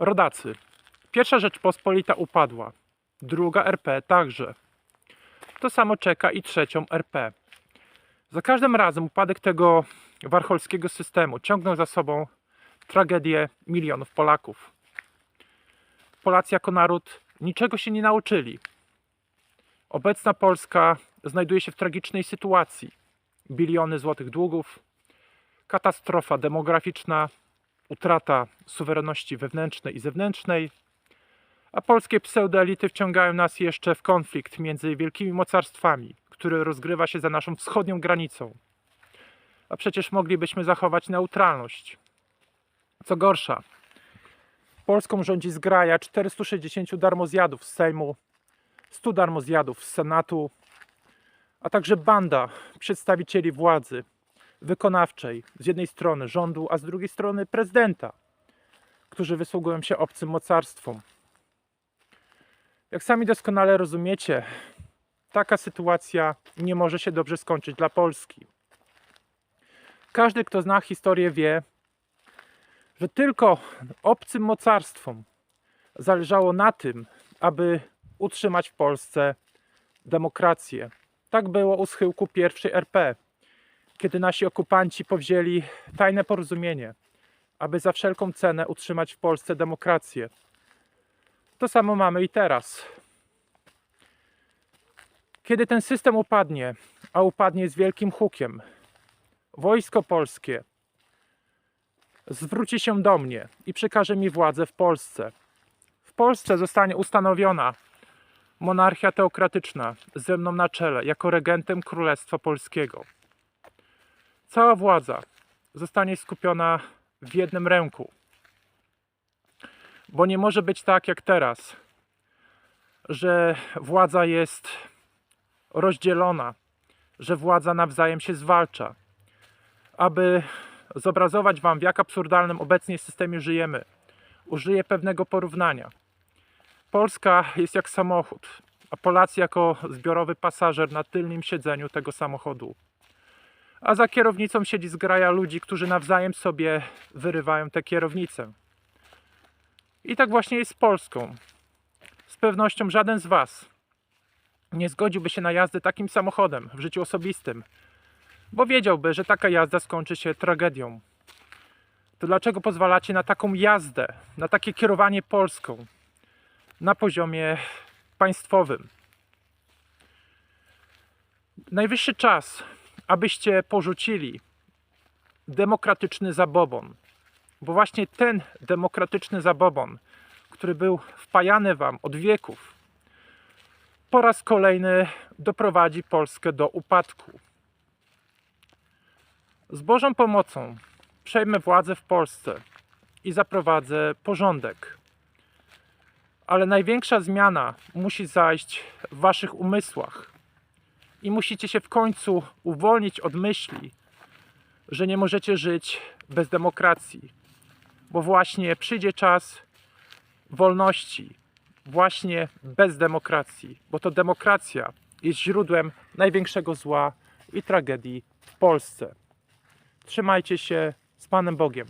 Rodacy. Pierwsza Rzeczpospolita upadła. Druga RP także. To samo czeka i trzecią RP. Za każdym razem upadek tego warcholskiego systemu ciągnął za sobą tragedię milionów Polaków. Polacy jako naród niczego się nie nauczyli. Obecna Polska znajduje się w tragicznej sytuacji. Biliony złotych długów, katastrofa demograficzna, utrata suwerenności wewnętrznej i zewnętrznej, a polskie pseudoelity wciągają nas jeszcze w konflikt między wielkimi mocarstwami, który rozgrywa się za naszą wschodnią granicą. A przecież moglibyśmy zachować neutralność. Co gorsza, Polską rządzi zgraja 460 darmozjadów z Sejmu, 100 darmozjadów z Senatu, a także banda przedstawicieli władzy wykonawczej z jednej strony rządu, a z drugiej strony prezydenta, którzy wysługują się obcym mocarstwom. Jak sami doskonale rozumiecie, taka sytuacja nie może się dobrze skończyć dla Polski. Każdy, kto zna historię, wie, że tylko obcym mocarstwom zależało na tym, aby utrzymać w Polsce demokrację. Tak było u schyłku pierwszej RP, kiedy nasi okupanci powzięli tajne porozumienie, aby za wszelką cenę utrzymać w Polsce demokrację. To samo mamy i teraz. Kiedy ten system upadnie, a upadnie z wielkim hukiem, wojsko polskie zwróci się do mnie i przekaże mi władzę w Polsce. W Polsce zostanie ustanowiona monarchia teokratyczna ze mną na czele, jako regentem Królestwa Polskiego. Cała władza zostanie skupiona w jednym ręku. Bo nie może być tak jak teraz, że władza jest rozdzielona, że władza nawzajem się zwalcza. Aby zobrazować Wam, w jak absurdalnym obecnie systemie żyjemy, użyję pewnego porównania. Polska jest jak samochód, a Polacy jako zbiorowy pasażer na tylnym siedzeniu tego samochodu. A za kierownicą siedzi zgraja ludzi, którzy nawzajem sobie wyrywają tę kierownicę. I tak właśnie jest z Polską. Z pewnością żaden z Was nie zgodziłby się na jazdę takim samochodem w życiu osobistym, bo wiedziałby, że taka jazda skończy się tragedią. To dlaczego pozwalacie na taką jazdę, na takie kierowanie Polską na poziomie państwowym? Najwyższy czas, abyście porzucili demokratyczny zabobon, bo właśnie ten demokratyczny zabobon, który był wpajany wam od wieków, po raz kolejny doprowadzi Polskę do upadku. Z Bożą pomocą przejmę władzę w Polsce i zaprowadzę porządek. Ale największa zmiana musi zajść w waszych umysłach. I musicie się w końcu uwolnić od myśli, że nie możecie żyć bez demokracji. Bo właśnie przyjdzie czas wolności, właśnie bez demokracji, bo to demokracja jest źródłem największego zła i tragedii w Polsce. Trzymajcie się z Panem Bogiem.